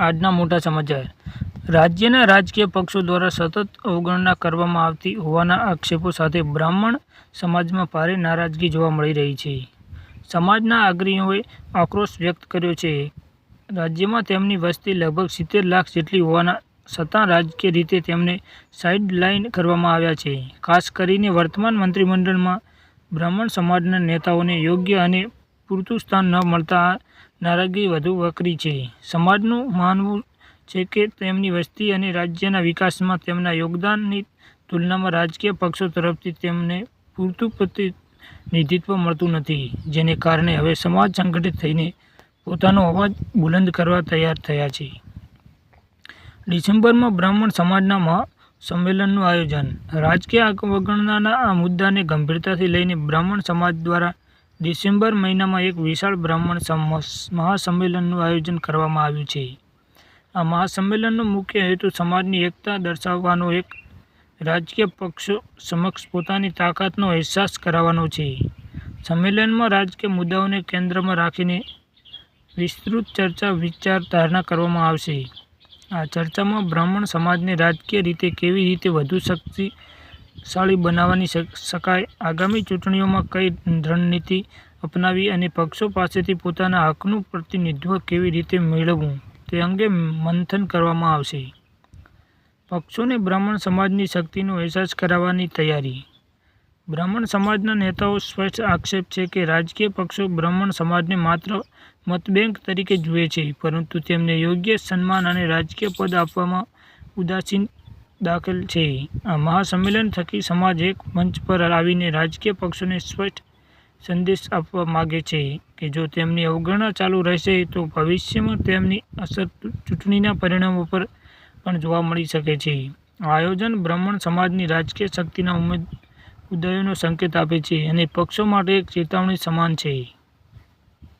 આજના મોટા સમાચાર. રાજ્યના રાજકીય પક્ષો દ્વારા સતત અવગણના કરવામાં આવતી હોવાના આક્ષેપો સાથે બ્રાહ્મણ સમાજમાં ભારે નારાજગી જોવા મળી રહી છે. સમાજના આગ્રહીઓએ આક્રોશ વ્યક્ત કર્યો છે. રાજ્યમાં તેમની વસ્તી લગભગ સિત્તેર લાખ જેટલી હોવાના છતાં રાજકીય રીતે તેમને સાઇડલાઇન કરવામાં આવ્યા છે. ખાસ કરીને વર્તમાન મંત્રીમંડળમાં બ્રાહ્મણ સમાજના નેતાઓને યોગ્ય અને પૂરતું સ્થાન ન મળતા નારાગી વધુ વકરી છે. સમાજનું માનવું છે કે તેમની વસ્તી અને રાજ્યના વિકાસમાં તેમના યોગદાનની તુલનામાં રાજકીય પક્ષો તરફથી તેમને પૂરતું પ્રતિનિધિત્વ મળતું નથી, જેને કારણે હવે સમાજ સંગઠિત થઈને પોતાનો અવાજ બુલંદ કરવા તૈયાર થયા છે. ડિસેમ્બરમાં બ્રાહ્મણ સમાજના મહાસંમેલનનું આયોજન. રાજકીય અવગણનાના આ મુદ્દાને ગંભીરતાથી લઈને બ્રાહ્મણ સમાજ દ્વારા ડિસેમ્બર મહિનામાં એક વિશાળ બ્રાહ્મણ સમ- મહાસંમેલનનું આયોજન કરવામાં આવ્યું છે. આ મહાસંમેલનનો મુખ્ય હેતુ સમાજની એકતા દર્શાવવાનો એક રાજકીય પક્ષો સમક્ષ પોતાની તાકાતનો અહેસાસ કરાવવાનો છે. સંમેલનમાં રાજકીય મુદ્દાઓને કેન્દ્રમાં રાખીને વિસ્તૃત ચર્ચા વિચારધારણા કરવામાં આવશે. આ ચર્ચામાં બ્રાહ્મણ સમાજને રાજકીય રીતે કેવી રીતે વધુ શક્તિશાળી બનાવવાની શકાય. આગામી ચૂંટણીઓમાં કઈ રણનીતિ અપનાવી અને પક્ષો પાસેથી પોતાના હકનું પ્રતિનિધિત્વ કેવી રીતે મેળવવું તે અંગે મંથન કરવામાં આવશે. પક્ષોને બ્રાહ્મણ સમાજની શક્તિનો અહેસાસ કરાવવાની તૈયારી. બ્રાહ્મણ સમાજના નેતાઓ સ્પષ્ટ આક્ષેપ છે કે રાજકીય પક્ષો બ્રાહ્મણ સમાજને માત્ર મતબેંક તરીકે જુએ છે, પરંતુ તેમને યોગ્ય સન્માન અને રાજકીય પદ આપવામાં ઉદાસીન દાખલ છે. આ મહાસંમેલન થકી સમાજ એક મંચ પર આવીને રાજકીય પક્ષોને સ્પષ્ટ સંદેશ આપવા માગે છે કે જો તેમની અવગણના ચાલુ રહેશે, તો ભવિષ્યમાં તેમની અસર ચૂંટણીના પરિણામો પર પણ જોવા મળી શકે છે. આયોજન બ્રાહ્મણ સમાજની રાજકીય શક્તિના ઉમેદ ઉદયનો સંકેત આપે છે અને પક્ષો માટે એક ચેતવણી સમાન છે.